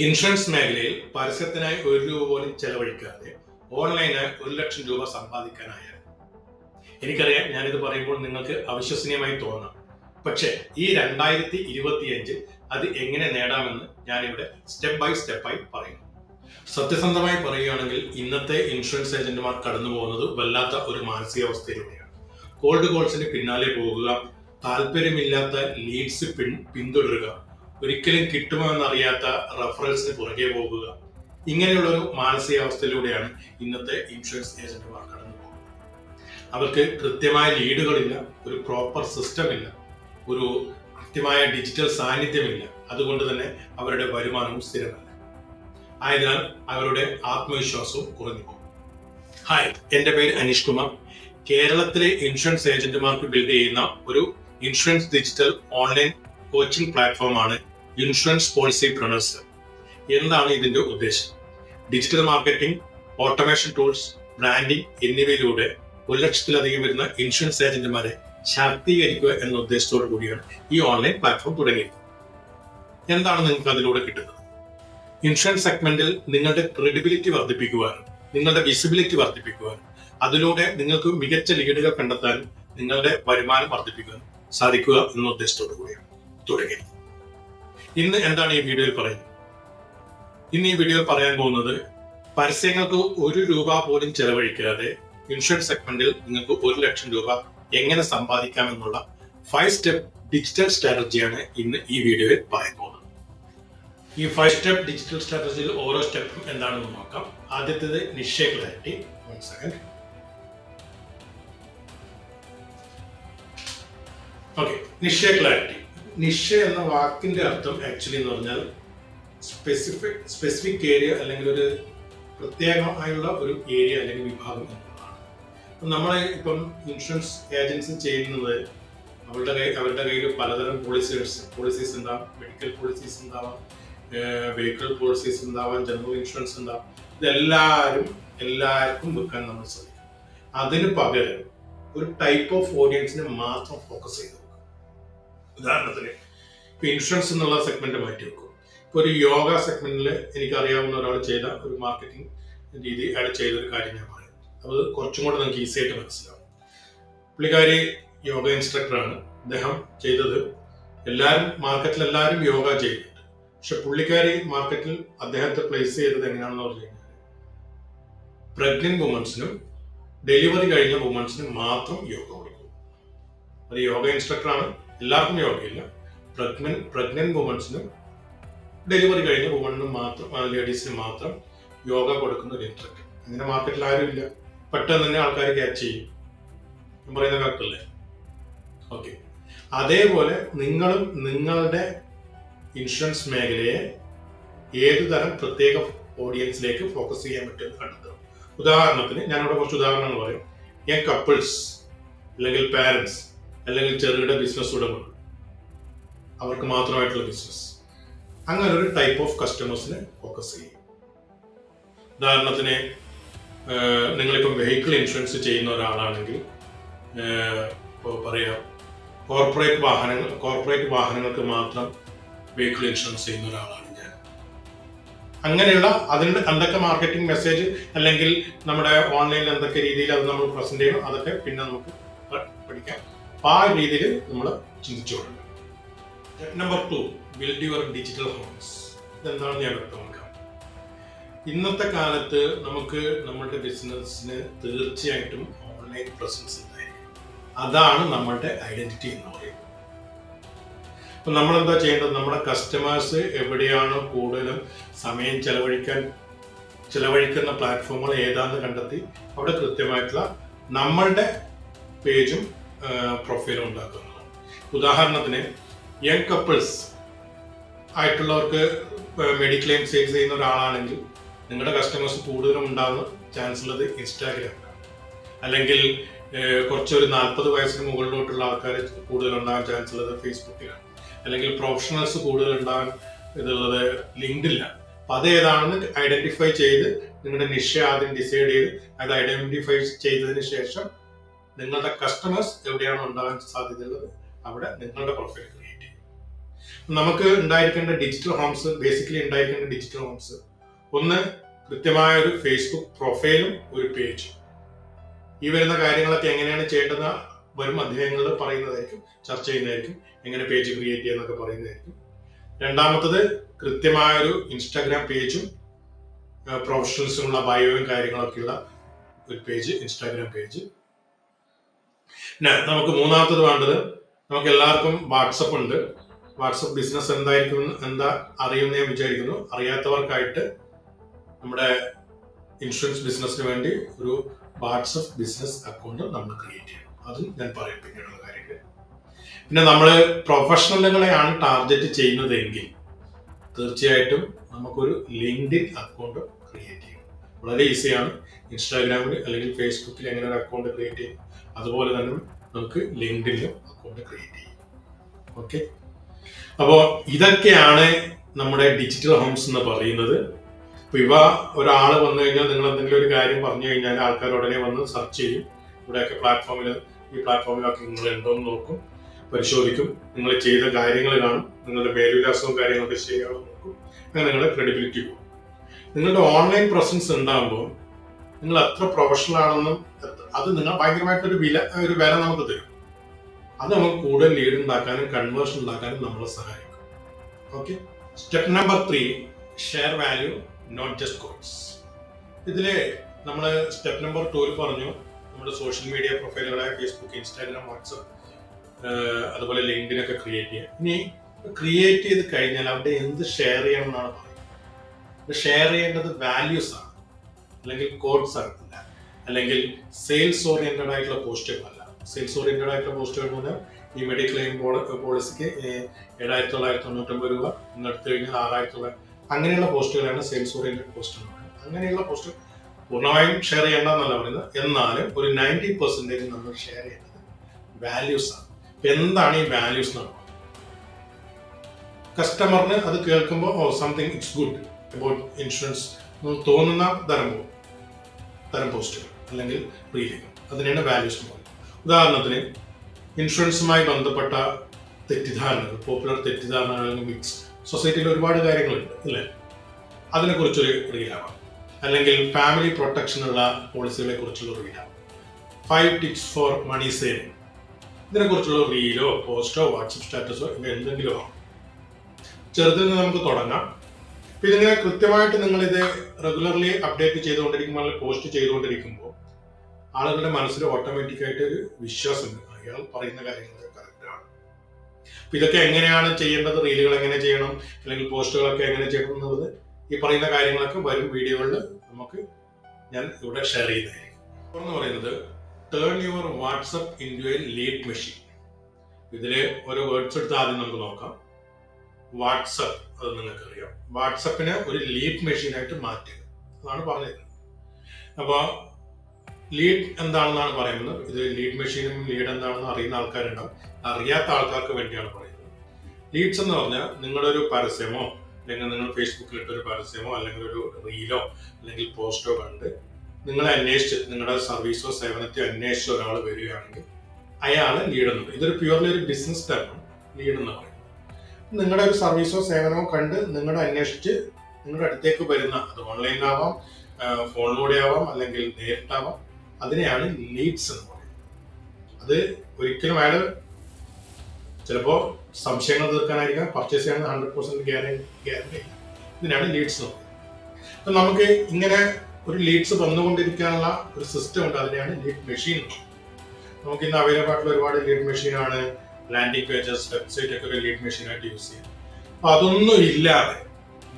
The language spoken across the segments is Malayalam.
ഇൻഷുറൻസ് മേഖലയിൽ പരസ്യത്തിനായി ഒരു രൂപ പോലും ചെലവഴിക്കാതെ ഓൺലൈനായി ഒരു ലക്ഷം രൂപ സമ്പാദിക്കാനായാൽ. എനിക്കറിയാം ഞാനിത് പറയുമ്പോൾ നിങ്ങൾക്ക് അവിശ്വസനീയമായി തോന്നാം. പക്ഷേ ഈ രണ്ടായിരത്തി ഇരുപത്തിയഞ്ച് അത് എങ്ങനെ നേടാമെന്ന് ഞാനിവിടെ സ്റ്റെപ്പ് ബൈ സ്റ്റെപ്പായി പറയുന്നു. സത്യസന്ധമായി പറയുകയാണെങ്കിൽ ഇന്നത്തെ ഇൻഷുറൻസ് ഏജന്റുമാർ കടന്നു പോകുന്നത് വല്ലാത്ത ഒരു മാനസികാവസ്ഥയിലൂടെയാണ്. കോൾഡ് കോൾസിന് പിന്നാലെ പോകുക താല്പര്യമില്ലാത്ത ലീഡ്സ് പിൻ പിന്തുടരുക ഒരിക്കലും കിട്ടുമോ എന്നറിയാത്ത റഫറൻസിന് പുറകെ പോകുക. ഇങ്ങനെയുള്ള ഒരു മാനസികാവസ്ഥയിലൂടെയാണ് ഇന്നത്തെ ഇൻഷുറൻസ് ഏജന്റുമാർ കടന്നു പോകുന്നത്. അവർക്ക് കൃത്യമായ ലീഡുകളില്ല ഒരു പ്രോപ്പർ സിസ്റ്റം ഇല്ല ഒരു കൃത്യമായ ഡിജിറ്റൽ സാന്നിധ്യമില്ല. അതുകൊണ്ട് തന്നെ അവരുടെ വരുമാനവും സ്ഥിരമല്ല. ആയതിനാൽ അവരുടെ ആത്മവിശ്വാസവും കുറഞ്ഞു പോകും. ഹായ് എന്റെ പേര് അനീഷ് കുമാർ. കേരളത്തിലെ ഇൻഷുറൻസ് ഏജന്റുമാർക്ക് ബിൽഡ് ചെയ്യുന്ന ഒരു ഇൻഷുറൻസ് ഡിജിറ്റൽ ഓൺലൈൻ കോച്ചിംഗ് പ്ലാറ്റ്ഫോമാണ് ഇൻഷുറൻസ് പോളിസി പ്രണേഴ്സ് എന്താണ് ഇതിന്റെ ഉദ്ദേശം? Digital marketing automation tools branding എന്നിവയിലൂടെ ഒരു ലക്ഷത്തിലധികം വരുന്ന ഇൻഷുറൻസ് ഏജന്റുമാരെ ശാക്തീകരിക്കുക എന്ന ഉദ്ദേശത്തോടു കൂടിയാണ് ഈ ഓൺലൈൻ പ്ലാറ്റ്ഫോം തുടങ്ങിയത് എന്താണ് നിങ്ങൾക്ക് അതിലൂടെ കിട്ടുന്നത്? ഇൻഷുറൻസ് സെഗ്മെന്റിൽ നിങ്ങളുടെ ക്രെഡിബിലിറ്റി വർദ്ധിപ്പിക്കുവാനും നിങ്ങളുടെ വിസിബിലിറ്റി വർദ്ധിപ്പിക്കുവാനും അതിലൂടെ നിങ്ങൾക്ക് മികച്ച ലീഡുകൾ കണ്ടെത്താനും നിങ്ങളുടെ വരുമാനം വർദ്ധിപ്പിക്കാനും സാധിക്കുക എന്ന ഉദ്ദേശത്തോടു കൂടിയാണ് തുടങ്ങിയത് ഇന്ന് എന്താണ് ഈ വീഡിയോയിൽ പറയുന്നത്? ഇന്ന് ഈ വീഡിയോയിൽ പറയാൻ പോകുന്നത് പരസ്യങ്ങൾക്ക് ഒരു രൂപ പോലും ചെലവഴിക്കാതെ ഇൻഷുറൻസ് സെഗ്മെന്റിൽ നിങ്ങൾക്ക് ഒരു ലക്ഷം രൂപ എങ്ങനെ സമ്പാദിക്കാമെന്നുള്ള ഫൈവ് സ്റ്റെപ്പ് ഡിജിറ്റൽ സ്ട്രാറ്റജിയാണ് ഇന്ന് ഈ വീഡിയോയിൽ പറയാൻ പോകുന്നത്. ഈ ഫൈവ് സ്റ്റെപ്പ് ഡിജിറ്റൽ സ്ട്രാറ്റജിയിൽ ഓരോ സ്റ്റെപ്പും എന്താണെന്ന് നോക്കാം. ആദ്യത്തേത് നിശ്ചയ ക്ലാരിറ്റി ഓക്കെ നിശ്ചയ ക്ലാരിറ്റി നിശ്ചയ എന്ന വാക്കിന്റെ അർത്ഥം ആക്ച്വലി എന്ന് പറഞ്ഞാൽ സ്പെസിഫിക് സ്പെസിഫിക് ഏരിയ അല്ലെങ്കിൽ ഒരു പ്രത്യേകമായുള്ള ഒരു ഏരിയ അല്ലെങ്കിൽ വിഭാഗം എന്നുള്ളതാണ്. നമ്മൾ ഇപ്പം ഇൻഷുറൻസ് ഏജൻസി ചെയ്യുന്നത് അവരുടെ കൈ അവരുടെ കയ്യിൽ പലതരം പോളിസീസ് പോളിസീസ് ഉണ്ടാവും. മെഡിക്കൽ പോളിസീസ് ഉണ്ടാവാം. വെഹിക്കിൾ പോളിസീസ് ഉണ്ടാവാം. ജനറൽ ഇൻഷുറൻസ് ഉണ്ടാവും. ഇതെല്ലാവരും എല്ലാവർക്കും വെക്കാൻ നമ്മൾ ശ്രമിക്കും. അതിന് പകരം ഒരു ടൈപ്പ് ഓഫ് ഓഡിയൻസിനെ മാത്രം ഫോക്കസ് ചെയ്ത്. ഉദാഹരണത്തിന് ഇപ്പൊ ഇൻഷുറൻസ് എന്നുള്ള സെഗ്മെന്റ് മാറ്റി വെക്കും. ഇപ്പൊ ഒരു യോഗ സെഗ്മെന്റിൽ എനിക്ക് അറിയാവുന്ന ഒരാൾ ചെയ്ത ഒരു മാർക്കറ്റിംഗ് രീതി അയാൾ ചെയ്ത ഒരു കാര്യം ഞാൻ പറയും. അത് കുറച്ചും കൂടെ നമുക്ക് ഈസി ആയിട്ട് മനസ്സിലാവും. പുള്ളിക്കാരി യോഗ ഇൻസ്ട്രക്ടറാണ് അദ്ദേഹം ചെയ്തത് എല്ലാവരും മാർക്കറ്റിൽ എല്ലാവരും യോഗ ചെയ്യുന്നുണ്ട്. പക്ഷെ പുള്ളിക്കാരി മാർക്കറ്റിൽ അദ്ദേഹത്തെ പ്ലേസ് ചെയ്തത് എങ്ങനെയാണെന്ന് പറഞ്ഞു കഴിഞ്ഞാൽ പ്രഗ്നന്റ് വുമൻസിനും ഡെലിവറി കഴിഞ്ഞ വുമൻസിനും മാത്രം യോഗ കൊടുക്കും. അത് യോഗ ഇൻസ്ട്രക്ടറാണ് എല്ലാവർക്കും യോഗയില്ല. പ്രഗ്നന്റ് പ്രഗ്നന്റ് വുമൺസിനും ഡെലിവറി കഴിഞ്ഞ വുമണിനും മാത്രം ലേഡീസിന് മാത്രം യോഗ കൊടുക്കുന്ന ഒരു ഇൻസ്ട്രക്ടർ അങ്ങനെ മാർക്കറ്റിൽ ആരും ഇല്ല. പെട്ടെന്ന് തന്നെ ആൾക്കാർ ക്യാച്ച് ചെയ്യും. ഞാൻ പറയുന്ന കറക്റ്റല്ലേ ഓക്കെ അതേപോലെ നിങ്ങളും നിങ്ങളുടെ ഇൻഷുറൻസ് മേഖലയെ ഏതു തരം പ്രത്യേക ഓഡിയൻസിലേക്ക് ഫോക്കസ് ചെയ്യാൻ പറ്റുമെന്ന് കണ്ടെത്തുക. ഉദാഹരണത്തിന് ഞാനിവിടെ കുറച്ച് ഉദാഹരണങ്ങൾ പറയും. യങ് കപ്പിൾസ് അല്ലെങ്കിൽ പാരൻസ് അല്ലെങ്കിൽ ചെറുകിട ബിസിനസ് ഉടമകൾ അവർക്ക് മാത്രമായിട്ടുള്ള ബിസിനസ് അങ്ങനെ ഒരു ടൈപ്പ് ഓഫ് കസ്റ്റമേഴ്സിനെ ഫോക്കസ് ചെയ്യും. ഉദാഹരണത്തിന് നിങ്ങളിപ്പം വെഹിക്കിൾ ഇൻഷുറൻസ് ചെയ്യുന്ന ഒരാളാണെങ്കിൽ ഇപ്പോൾ പറയാം കോർപ്പറേറ്റ് വാഹനങ്ങൾ കോർപ്പറേറ്റ് വാഹനങ്ങൾക്ക് മാത്രം വെഹിക്കിൾ ഇൻഷുറൻസ് ചെയ്യുന്ന ഒരാളാണ് ഞാൻ. അങ്ങനെയുള്ള അതിന്റെ എന്തൊക്കെ മാർക്കറ്റിംഗ് മെസ്സേജ് അല്ലെങ്കിൽ നമ്മുടെ ഓൺലൈനിൽ എന്തൊക്കെ രീതിയിൽ അത് നമ്മൾ പ്രസന്റ് ചെയ്യണം അതൊക്കെ പിന്നെ നമുക്ക് പഠിക്കാം. അപ്പൊ ആ രീതിയിൽ നമ്മൾ ചിന്തിച്ചു step number two build your digital homes ഇതെന്താണെന്ന് ഞാൻ വ്യക്തമാക്കാം? ഇന്നത്തെ കാലത്ത് നമുക്ക് നമ്മുടെ ബിസിനസ്സിന് തീർച്ചയായിട്ടും ഓൺലൈൻ പ്രസൻസ് ഉണ്ടായിരിക്കും. അതാണ് നമ്മളുടെ ഐഡന്റിറ്റി എന്ന് പറയുന്നത്. അപ്പൊ നമ്മൾ എന്താ ചെയ്യേണ്ടത്? നമ്മുടെ കസ്റ്റമേഴ്സ് എവിടെയാണോ കൂടുതലും സമയം ചെലവഴിക്കാൻ ചെലവഴിക്കുന്ന പ്ലാറ്റ്ഫോമുകൾ ഏതാണെന്ന് കണ്ടെത്തി അവിടെ കൃത്യമായിട്ടുള്ള നമ്മളുടെ പേജും പ്രൊഫൈലും ഉണ്ടാക്കുന്നു. ഉദാഹരണത്തിന് യങ് കപ്പിൾസ് ആയിട്ടുള്ളവർക്ക് മെഡിക്ലെയിം സെയിൽസ് ചെയ്യുന്ന ഒരാളാണെങ്കിൽ നിങ്ങളുടെ കസ്റ്റമേഴ്സ് കൂടുതലും ഉണ്ടാകുന്ന ചാൻസ് ഉള്ളത് ഇൻസ്റ്റാഗ്രാമിലാണ് അല്ലെങ്കിൽ കുറച്ചൊരു നാൽപ്പത് വയസ്സിന് മുകളിലോട്ടുള്ള ആൾക്കാർ കൂടുതൽ ഉണ്ടാകാൻ ചാൻസ് ഉള്ളത് ഫേസ്ബുക്കിലാണ് അല്ലെങ്കിൽ പ്രൊഫഷണൽസ് കൂടുതൽ ഉണ്ടാകാൻ ഇതുള്ളത് ലിങ്ക്ഡിലാണ് അപ്പം അത് ഏതാണെന്ന് ഐഡന്റിഫൈ ചെയ്ത് നിങ്ങളുടെ നിഷ ആദ്യം ഡിസൈഡ് ചെയ്ത് അത് ഐഡന്റിഫൈ ചെയ്തതിന് ശേഷം നിങ്ങളുടെ കസ്റ്റമേഴ്സ് എവിടെയാണോ ഉണ്ടാകാൻ സാധ്യതയുള്ളത് അവിടെ നിങ്ങളുടെ പ്രൊഫൈൽ ക്രിയേറ്റ് ചെയ്യും. നമുക്ക് ഉണ്ടായിരിക്കേണ്ട ഡിജിറ്റൽ ഹോംസ് ബേസിക്കലി ഉണ്ടായിരിക്കേണ്ട ഡിജിറ്റൽ ഹോംസ് ഒന്ന് കൃത്യമായ ഒരു ഫേസ്ബുക്ക് പ്രൊഫൈലും ഒരു പേജും ഈ വരുന്ന കാര്യങ്ങളൊക്കെ എങ്ങനെയാണ് ചെയ്യേണ്ടത്? വരും അധ്യായങ്ങളിൽ പറയുന്നതായിരിക്കും ചർച്ച ചെയ്യുന്നതായിരിക്കും എങ്ങനെ പേജ് ക്രിയേറ്റ് ചെയ്യുന്നതൊക്കെ പറയുന്നതായിരിക്കും. രണ്ടാമത്തത് കൃത്യമായ ഒരു ഇൻസ്റ്റാഗ്രാം പേജും പ്രൊഫഷണൽസിനുള്ള ബയോയും കാര്യങ്ങളൊക്കെയുള്ള ഒരു പേജ് ഇൻസ്റ്റാഗ്രാം പേജ് പിന്നെ നമുക്ക് മൂന്നാമത്തത് വേണ്ടത് നമുക്ക് എല്ലാവർക്കും വാട്സപ്പ് ഉണ്ട്. വാട്സപ്പ് ബിസിനസ് എന്തായിരിക്കും എന്താ അറിയുമെന്ന് ഞാൻ വിചാരിക്കുന്നു. അറിയാത്തവർക്കായിട്ട് നമ്മുടെ ഇൻഷുറൻസ് ബിസിനസ്സിന് വേണ്ടി ഒരു വാട്സപ്പ് ബിസിനസ് അക്കൗണ്ട് നമ്മൾ ക്രിയേറ്റ് ചെയ്യണം. അതും ഞാൻ പറയും പിന്നീടുള്ള കാര്യങ്ങൾ. പിന്നെ നമ്മൾ പ്രൊഫഷണലുകളെയാണ് ടാർഗറ്റ് ചെയ്യുന്നതെങ്കിൽ തീർച്ചയായിട്ടും നമുക്കൊരു ലിങ്ക്ഡിൻ അക്കൗണ്ട് ക്രിയേറ്റ് ചെയ്യണം. വളരെ ഈസിയാണ്. ഇൻസ്റ്റാഗ്രാമിൽ അല്ലെങ്കിൽ ഫേസ്ബുക്കിൽ എങ്ങനെ ഒരു അക്കൗണ്ട് ക്രിയേറ്റ് ചെയ്യും. അതുപോലെ തന്നെ നമുക്ക് ലിങ്ക്ഡിലും അക്കൗണ്ട് ക്രിയേറ്റ് ചെയ്യും. ഓക്കെ അപ്പോൾ ഇതൊക്കെയാണ് നമ്മുടെ ഡിജിറ്റൽ ഹോംസ് എന്ന് പറയുന്നത്. ഇപ്പൊ ഇവ ഒരാൾ വന്നു കഴിഞ്ഞാൽ നിങ്ങൾ എന്തെങ്കിലും ഒരു കാര്യം പറഞ്ഞു കഴിഞ്ഞാൽ ആൾക്കാർ ഉടനെ വന്ന് സെർച്ച് ചെയ്യും. ഇവിടെയൊക്കെ പ്ലാറ്റ്ഫോമിൽ ഈ പ്ലാറ്റ്ഫോമിലൊക്കെ നിങ്ങൾ ഉണ്ടോന്ന് നോക്കും പരിശോധിക്കും. നിങ്ങൾ ചെയ്ത കാര്യങ്ങൾ കാണും. നിങ്ങളുടെ മേൽവിലാസവും കാര്യങ്ങളൊക്കെ ശരിയാണോ നോക്കും. അങ്ങനെ നിങ്ങളുടെ ക്രെഡിബിലിറ്റി പോകും നിങ്ങളുടെ ഓൺലൈൻ പ്രസൻസ് ഉണ്ടാകുമ്പോൾ നിങ്ങൾ എത്ര പ്രൊഫഷണൽ ആണെന്നും അത് നിങ്ങൾ ഭയങ്കരമായിട്ടൊരു വില ഒരു വില നമുക്ക് തരും. അത് നമുക്ക് കൂടുതൽ ലീഡ് ഉണ്ടാക്കാനും കൺവേർഷൻ ഉണ്ടാക്കാനും നമ്മളെ സഹായിക്കും. Okay step number three share value not just course ഇതിൽ നമ്മൾ സ്റ്റെപ്പ് നമ്പർ ടൂവിൽ പറഞ്ഞു നമ്മുടെ സോഷ്യൽ മീഡിയ പ്രൊഫൈലുകളായ ഫേസ്ബുക്ക് ഇൻസ്റ്റാഗ്രാം വാട്സപ്പ് അതുപോലെ ലിങ്ക്ഡിനൊക്കെ ക്രിയേറ്റ് ചെയ്യുക. ഇനി ക്രിയേറ്റ് ചെയ്ത് കഴിഞ്ഞാൽ അവിടെ എന്ത് ഷെയർ ചെയ്യണം എന്നാണ് പറയുന്നത്? ഷെയർ ചെയ്യേണ്ടത് വാല്യൂസ് ആണ്. അല്ലെങ്കിൽ കോഡ്സ് ആയിരുന്നില്ല അല്ലെങ്കിൽ സെയിൽസ് ഓറിയന്റഡ് ആയിട്ടുള്ള പോസ്റ്റുകളല്ല സെയിൽസ് ഓറിയന്റഡ് ആയിട്ടുള്ള പോസ്റ്റുകൾ എന്ന് ഈ മെഡിക്ലെയിം പോളിസിക്ക് ഏഴായിരത്തി തൊള്ളായിരത്തി തൊണ്ണൂറ്റൊമ്പത് രൂപ ഇന്ന് എടുത്തു കഴിഞ്ഞാൽ ആറായിരത്തി തൊള്ളായിരത്തി അങ്ങനെയുള്ള പോസ്റ്റുകളാണ് സെയിൽസ് ഓറിയന്റഡ് പോസ്റ്റുകൾ അങ്ങനെയുള്ള പോസ്റ്റ് പൂർണമായും ഷെയർ ചെയ്യേണ്ടെന്നല്ല പറയുന്നത്. എന്നാലും ഒരു നയന്റി പെർസെന്റേജ് നമ്മൾ ഷെയർ ചെയ്യുന്നത് വാല്യൂസ് ആണ്. എന്താണ് ഈ വാല്യൂസ് എന്ന് പറയുന്നത് കസ്റ്റമറിന് അത് കേൾക്കുമ്പോൾ ഓ something it's good about insurance തോന്നുന്ന തരം തരം പോസ്റ്റുകൾ അല്ലെങ്കിൽ റീലുകൾ അതിനെയാണ് വാല്യൂസ് എന്ന് പറയുന്നത്. ഉദാഹരണത്തിന് ഇൻഷുറൻസുമായി ബന്ധപ്പെട്ട തെറ്റിദ്ധാരണകൾ പോപ്പുലർ തെറ്റിദ്ധാരണകൾ മിക്സ് സൊസൈറ്റിയിൽ ഒരുപാട് കാര്യങ്ങളുണ്ട് അല്ലേ? അതിനെക്കുറിച്ചൊരു റീലാവാം അല്ലെങ്കിൽ ഫാമിലി പ്രൊട്ടക്ഷനുള്ള പോളിസികളെ കുറിച്ചുള്ള റീലാവാം five tips for money saving ഇതിനെക്കുറിച്ചുള്ള റീലോ പോസ്റ്റോ വാട്സപ്പ് സ്റ്റാറ്റസോ എന്തെങ്കിലും ആവും ചെറുതിൽ നിന്ന് നമുക്ക് തുടങ്ങാം. ഇതിങ്ങനെ കൃത്യമായിട്ട് നിങ്ങൾ ഇത് റെഗുലർലി അപ്ഡേറ്റ് ചെയ്തുകൊണ്ടിരിക്കുമ്പോൾ അല്ലെങ്കിൽ പോസ്റ്റ് ചെയ്തുകൊണ്ടിരിക്കുമ്പോൾ ആളുകളുടെ മനസ്സിൽ ഓട്ടോമാറ്റിക് ആയിട്ട് ഒരു വിശ്വാസമുണ്ട്. അയാൾ പറയുന്ന കാര്യങ്ങൾ കറക്റ്റ് ആണ്. അപ്പൊ ഇതൊക്കെ എങ്ങനെയാണ് ചെയ്യേണ്ടത്? റീലുകൾ എങ്ങനെ ചെയ്യണം? അല്ലെങ്കിൽ പോസ്റ്റുകളൊക്കെ എങ്ങനെ ചെയ്യണം എന്നുള്ളത് ഈ പറയുന്ന കാര്യങ്ങളൊക്കെ വരും വീഡിയോകളിൽ നമുക്ക് ഞാൻ ഇവിടെ ഷെയർ ചെയ്യുന്നതായിരിക്കും. എന്ന് പറയുന്നത് turn your WhatsApp into a lead machine ഇതിൽ ഓരോ വേർഡ്സ് എടുത്ത് ആദ്യം നമുക്ക് നോക്കാം. വാട്സപ്പ് അത് നിങ്ങൾക്കറിയാം. വാട്സപ്പിനെ ഒരു ലീഡ് മെഷീനായിട്ട് മാറ്റുക. അതാണ് പറഞ്ഞത് അപ്പോൾ ലീഡ് എന്താണെന്നാണ് പറയുന്നത്? ഇത് ലീഡ് മെഷീനും ലീഡ് എന്താണെന്ന് അറിയുന്ന ആൾക്കാരുണ്ടാവും. അറിയാത്ത ആൾക്കാർക്ക് വേണ്ടിയാണ് പറയുന്നത്. ലീഡ്സ് എന്ന് പറഞ്ഞാൽ നിങ്ങളുടെ ഒരു പരസ്യമോ അല്ലെങ്കിൽ നിങ്ങൾ ഫേസ്ബുക്കിൽ ഇട്ടൊരു പരസ്യമോ അല്ലെങ്കിൽ ഒരു റീലോ അല്ലെങ്കിൽ പോസ്റ്റോ കണ്ട് നിങ്ങളെ അന്വേഷിച്ച് നിങ്ങളുടെ സർവീസോ സേവനത്തെ അന്വേഷിച്ച ഒരാൾ വരികയാണെങ്കിൽ അയാൾ ലീഡ് എന്ന് പറയും. ഇതൊരു പ്യുവർലി ഒരു ബിസിനസ് ടൈമാണ് ലീഡ് എന്ന് പറയുന്നത് നിങ്ങളുടെ ഒരു സർവീസോ സേവനമോ കണ്ട് നിങ്ങളുടെ അന്വേഷിച്ച് നിങ്ങളുടെ അടുത്തേക്ക് വരുന്ന അത് ഓൺലൈനിലാവാം ഫോണിലൂടെ ആവാം അല്ലെങ്കിൽ നേരിട്ടാവാം അതിനെയാണ് ലീഡ്സ് എന്ന് പറയുന്നത്. അത് ഒരിക്കലും അയാൾ ചിലപ്പോൾ സംശയങ്ങൾ തീർക്കാനായിരിക്കാം പർച്ചേസ് ചെയ്യാൻ ഹൺഡ്രഡ് പെർസെന്റ് ഗ്യാരണ്ടി ഗ്യാരണ്ടി ഇതിനാണ് ലീഡ്സ് എന്ന് പറയുന്നത്. അപ്പം നമുക്ക് ഇങ്ങനെ ഒരു ലീഡ്സ് വന്നുകൊണ്ടിരിക്കാനുള്ള ഒരു സിസ്റ്റം ഉണ്ട് അതിനെയാണ് ലീഡ് മെഷീൻ നമുക്ക് ഇന്ന് അവൈലബിൾ ആയിട്ടുള്ള ഒരുപാട് ലീഡ് മെഷീനാണ് ലാൻഡിംഗ് പേജസ് വെബ്സൈറ്റ് ഒക്കെ ഒരു ലീഡ് മെഷീനായിട്ട് യൂസ് ചെയ്യാം. അപ്പൊ അതൊന്നും ഇല്ലാതെ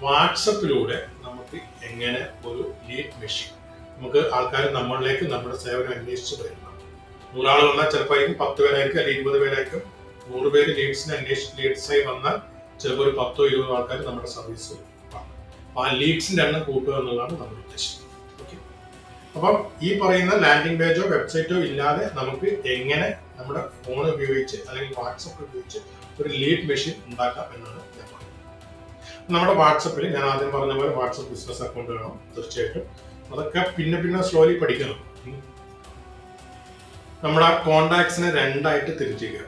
വാട്സപ്പിലൂടെ നമുക്ക് എങ്ങനെ ഒരു ലീഡ് മെഷീൻ നമുക്ക് ആൾക്കാർ നമ്മളിലേക്ക് നമ്മുടെ സേവനം അന്വേഷിച്ച് വരുന്ന നൂറാൾ വന്നാൽ ചിലപ്പോൾ ആയിരിക്കും പത്ത് പേരായിരിക്കും അല്ലെങ്കിൽ ഇരുപത് പേരായിരിക്കും. നൂറ് പേര് ലീഡ്സിനെ അന്വേഷിച്ച് ലീഡ്സായി വന്നാൽ ചിലപ്പോൾ ഒരു പത്തോ ഇരുപതോ ആൾക്കാർ നമ്മുടെ സർവീസ് ആ ലീഡ്സിന്റെ എണ്ണം കൂട്ടുക എന്നുള്ളതാണ് നമ്മുടെ ഉദ്ദേശം അപ്പം ഈ പറയുന്ന ലാൻഡിംഗ് പേജോ വെബ്സൈറ്റോ ഇല്ലാതെ നമുക്ക് എങ്ങനെ നമ്മുടെ ഫോൺ ഉപയോഗിച്ച് അല്ലെങ്കിൽ വാട്സപ്പ് ഉപയോഗിച്ച് ഒരു ലീഡ് മെഷീൻ ഉണ്ടാക്കാം എന്നാണ് ഞാൻ പറയുന്നത്. നമ്മുടെ വാട്സപ്പിൽ ഞാൻ ആദ്യം പറഞ്ഞ പോലെ വാട്സപ്പ് ബിസിനസ് അക്കൗണ്ട് വേണം തീർച്ചയായിട്ടും. അതൊക്കെ പിന്നെ പിന്നെ സ്ലോലി പഠിക്കണം. നമ്മൾ ആ കോണ്ടാക്ട്സിനെ രണ്ടായിട്ട് തിരിച്ചിരിക്കുക.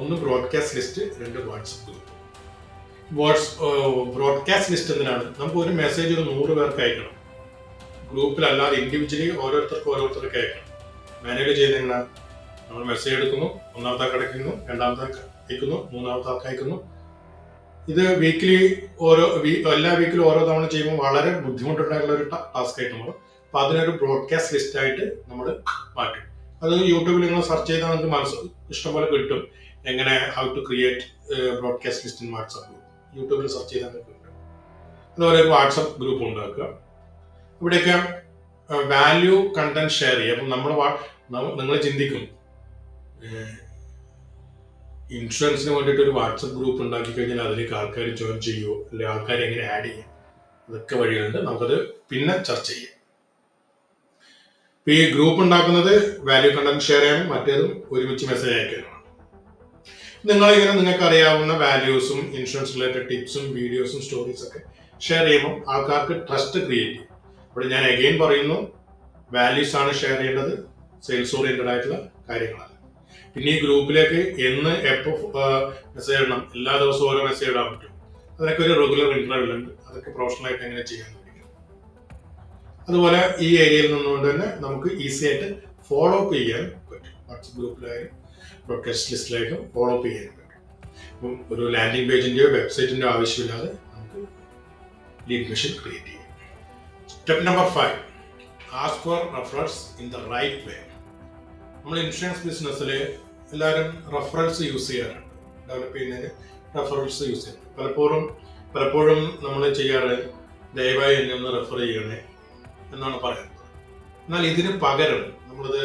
ഒന്ന് ബ്രോഡ്കാസ്റ്റ് ലിസ്റ്റ് രണ്ട് WhatsApp group what's broadcast list എന്തിനാണ്? നമുക്ക് ഒരു മെസ്സേജ് ഒരു നൂറ് പേർക്ക് അയക്കണം. ഗ്രൂപ്പിലല്ലാതെ ഇൻഡിവിജ്വലി ഓരോരുത്തർക്ക് ഓരോരുത്തർക്ക് അയക്കണം. മാനേജ് ചെയ്യുന്ന എങ്ങനെ നമ്മൾ മെസ്സേജ് എടുക്കുന്നു ഒന്നാമത്തെ ആൾക്ക് അടയ്ക്കുന്നു രണ്ടാമത്തെ അയക്കുന്നു മൂന്നാമത്തെ ആൾക്ക് അയക്കുന്നു. ഇത് വീക്കിലി ഓരോ എല്ലാ വീക്കിലും ഓരോ തവണ ചെയ്യുമ്പോൾ വളരെ ബുദ്ധിമുട്ടുണ്ടായിട്ടുള്ള ഒരു ടാസ്ക് ആയിട്ട് നമ്മൾ അപ്പൊ അതിനൊരു ബ്രോഡ്കാസ്റ്റ് ലിസ്റ്റ് ആയിട്ട് നമ്മൾ മാറ്റും. അത് യൂട്യൂബിൽ നിങ്ങൾ സെർച്ച് ചെയ്താൽ നമുക്ക് മനസ്സ് ഇഷ്ടംപോലെ കിട്ടും. എങ്ങനെ how to create broadcast list in WhatsApp യൂട്യൂബിൽ സെർച്ച് ചെയ്താൽ നിങ്ങൾക്ക് കിട്ടും. അതുപോലെ വാട്സപ്പ് ഗ്രൂപ്പ് ഉണ്ടാക്കുക. ഇവിടെയൊക്കെ വാല്യൂ കണ്ടന്റ് ഷെയർ ചെയ്യുക. അപ്പം നമ്മൾ നിങ്ങൾ ചിന്തിക്കും ഇൻഷുറൻസിന് വേണ്ടിയിട്ട് ഒരു വാട്സപ്പ് ഗ്രൂപ്പ് ഉണ്ടാക്കി കഴിഞ്ഞാൽ അതിലേക്ക് ആൾക്കാർ ജോയിൻ ചെയ്യുമോ അല്ലെങ്കിൽ ആൾക്കാരെ എങ്ങനെ ആഡ് ചെയ്യാം? അതൊക്കെ വഴികളുണ്ട്. നമുക്കത് പിന്നെ ചർച്ച ചെയ്യാം. ഈ ഗ്രൂപ്പ് ഉണ്ടാക്കുന്നത് വാല്യൂ കണ്ടന്റ് ഷെയർ ചെയ്യാനും മറ്റേതും ഒരുമിച്ച് മെസ്സേജ് അയക്കാനുമാണ് നിങ്ങളിങ്ങനെ നിങ്ങൾക്ക് അറിയാവുന്ന വാല്യൂസും ഇൻഷുറൻസ് റിലേറ്റഡ് ടിപ്സും വീഡിയോസും സ്റ്റോറീസ് ഒക്കെ ഷെയർ ചെയ്യുമ്പോൾ ആൾക്കാർക്ക് ട്രസ്റ്റ് ക്രിയേറ്റ് ചെയ്യും. ഇവിടെ ഞാൻ അഗെയിൻ പറയുന്നു വാല്യൂസ് ആണ് ഷെയർ ചെയ്യേണ്ടത്. സെയിൽസ് ഓറിയന്റഡ് ആയിട്ടുള്ള കാര്യങ്ങളല്ല പിന്നെ ഈ ഗ്രൂപ്പിലേക്ക് എന്ന് എപ്പോ മെസ്സേജ് ഇടണം. എല്ലാ ദിവസവും ഓരോ മെസ്സേജ് ഇടാൻ പറ്റും. അതിനൊക്കെ ഒരു റെഗുലർ ഇന്റർവ്യൂ ഉണ്ട്. അതൊക്കെ പ്രൊഫഷണൽ ആയിട്ട് എങ്ങനെ ചെയ്യാൻ അതുപോലെ ഈ ഏരിയയിൽ നിന്നുകൊണ്ട് തന്നെ നമുക്ക് ഈസി ആയിട്ട് ഫോളോ അപ്പ് ചെയ്യാൻ പറ്റും. വാട്സപ്പ് ഗ്രൂപ്പിലായാലും ബ്രോഡ്കാസ്റ്റ് ലിസ്റ്റിലായാലും ഫോളോ അപ്പ് ചെയ്യാൻ പറ്റും. അപ്പം ഒരു ലാൻഡിംഗ് പേജിന്റെയോ വെബ്സൈറ്റിന്റെയോ ആവശ്യമില്ലാതെ നമുക്ക് ലീഡ് മെഷീൻ ക്രിയേറ്റ് ചെയ്യാം step number five ask for reference in the right way നമ്മൾ ഇൻഷുറൻസ് ബിസിനസ്സിൽ എല്ലാവരും റെഫറൻസ് യൂസ് ചെയ്യാറുണ്ട് ഡെവലപ്പ് ചെയ്യുന്നതിന് റെഫറൻസ് യൂസ് ചെയ്യാം പലപ്പോഴും പലപ്പോഴും നമ്മൾ ചെയ്യാറ് ദയവായി എന്നെ ഒന്ന് റെഫർ ചെയ്യണേ എന്നാണ് പറയുന്നത്. എന്നാൽ ഇതിന് പകരം നമ്മളത്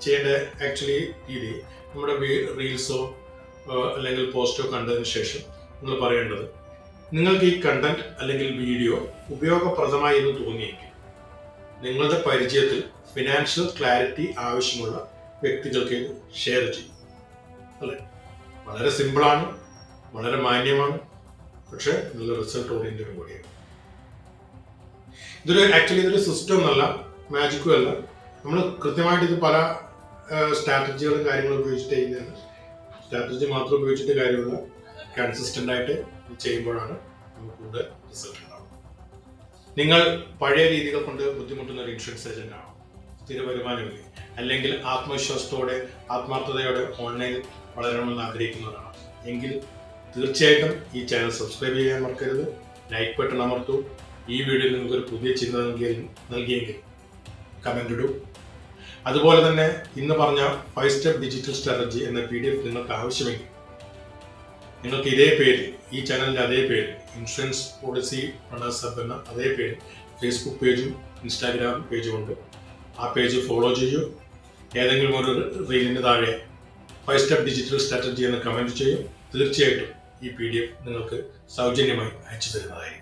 ചെയ്യേണ്ട ആക്ച്വലി രീതി നമ്മുടെ റീൽസോ അല്ലെങ്കിൽ പോസ്റ്റോ കണ്ടതിന് ശേഷം നിങ്ങൾ പറയേണ്ടത് നിങ്ങൾക്ക് ഈ കണ്ടന്റ് അല്ലെങ്കിൽ വീഡിയോ ഉപയോഗപ്രദമായി എന്ന് തോന്നിയെങ്കിൽ നിങ്ങളുടെ പരിചയത്തിൽ ഫിനാൻഷ്യൽ ക്ലാരിറ്റി ആവശ്യമുള്ള വ്യക്തികൾക്ക് ഷെയർ ചെയ്യും. അല്ലെ? വളരെ സിമ്പിളാണ് വളരെ മാന്യമാണ് പക്ഷെ നല്ല റിസൾട്ട് ഓറിയന്റഡ് കൂടിയാണ് ഇതൊരു ആക്ച്വലി ഇതൊരു സിസ്റ്റം അല്ല മാജിക്കും അല്ല. നമ്മൾ കൃത്യമായിട്ട് ഇത് പല സ്ട്രാറ്റജികളും കാര്യങ്ങളും ഉപയോഗിച്ചിട്ട് ചെയ്യുന്നതാണ്. സ്ട്രാറ്റജി മാത്രം ഉപയോഗിച്ചിട്ട് കാര്യമില്ല. കൺസിസ്റ്റന്റ് ആയിട്ട് ചെയ്യുമ്പോഴാണ് നമുക്ക് കൂടുതൽ റിസൾട്ട് ഉണ്ടാവുന്നത് നിങ്ങൾ പഴയ രീതികൾ കൊണ്ട് ബുദ്ധിമുട്ടുന്ന ഒരു ഇൻഷുറൻസ് ഏജന്റ് ആണോ? സ്ഥിര അല്ലെങ്കിൽ ആത്മവിശ്വാസത്തോടെ ആത്മാർത്ഥതയോടെ ഓൺലൈനിൽ വളരണമെന്ന് ആഗ്രഹിക്കുന്നവരാണ്. എങ്കിൽ തീർച്ചയായിട്ടും ഈ ചാനൽ സബ്സ്ക്രൈബ് ചെയ്യാൻ മറക്കരുത്. ലൈക്ക് ബട്ടൺ അമർത്തു. ഈ വീഡിയോയിൽ നിങ്ങൾക്ക് ഒരു പുതിയ ചിന്ത നൽകിയെങ്കിൽ നൽകിയെങ്കിൽ കമന്റ് ഇടൂ. അതുപോലെ തന്നെ ഇന്ന് പറഞ്ഞ ഫൈവ് സ്റ്റെപ്പ് ഡിജിറ്റൽ സ്ട്രാറ്റജി എന്ന പി ഡി എഫ് നിങ്ങൾക്ക് ആവശ്യമെങ്കിൽ നിങ്ങൾക്ക് ഇതേ പേര് ഈ ചാനലിന്റെ അതേ പേര് ഇൻഷുറൻസ് പോളിസി പ്രണേഴ്സ് എന്ന അതേ പേര് ഫേസ്ബുക്ക് പേജും ഇൻസ്റ്റാഗ്രാം പേജും ഉണ്ട്. ആ പേജ് ഫോളോ ചെയ്യൂ. ഏതെങ്കിലും ഒരു റീലിന് താഴെ ഫൈവ് സ്റ്റെപ്പ് ഡിജിറ്റൽ സ്ട്രാറ്റജി എന്ന് കമന്റ് ചെയ്യും. തീർച്ചയായിട്ടും ഈ പി ഡി എഫ് നിങ്ങൾക്ക് സൗജന്യമായി അയച്ചു തരുന്നതായിരിക്കും.